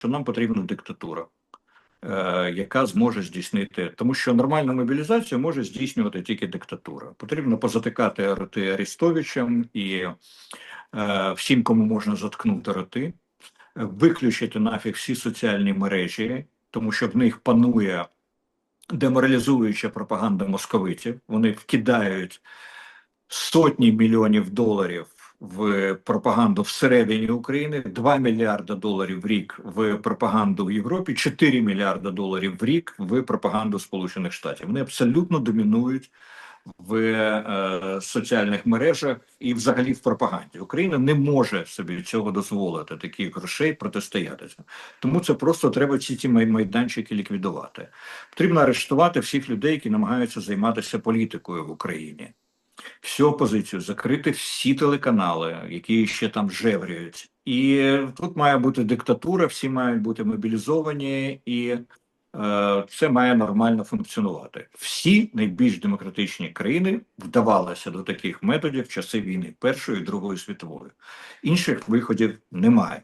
що нам потрібна диктатура, е, яка зможе здійснити, тому що нормальну мобілізацію може здійснювати тільки диктатура. Потрібно позатикати роти Арестовичем і е, всім, кому можна заткнути роти, виключити нафіг всі соціальні мережі, тому що в них панує деморалізуюча пропаганда московитів. Вони вкидають сотні мільйонів доларів в пропаганду всередині України, 2 мільярда доларів в рік в пропаганду в Європі, 4 мільярда доларів в рік в пропаганду Сполучених Штатів. Вони абсолютно домінують в е, соціальних мережах і взагалі в пропаганді. Україна не може собі цього дозволити, таких грошей протистоятися. Тому це просто треба ці ті майданчики ліквідувати. Потрібно арештувати всіх людей, які намагаються займатися політикою в Україні. Всю опозицію закрити всі телеканали, які ще там жеврюють. І тут має бути диктатура, всі мають бути мобілізовані, і е, це має нормально функціонувати. Всі найбільш демократичні країни вдавалися до таких методів в часи війни Першої і Другої світової. Інших виходів немає.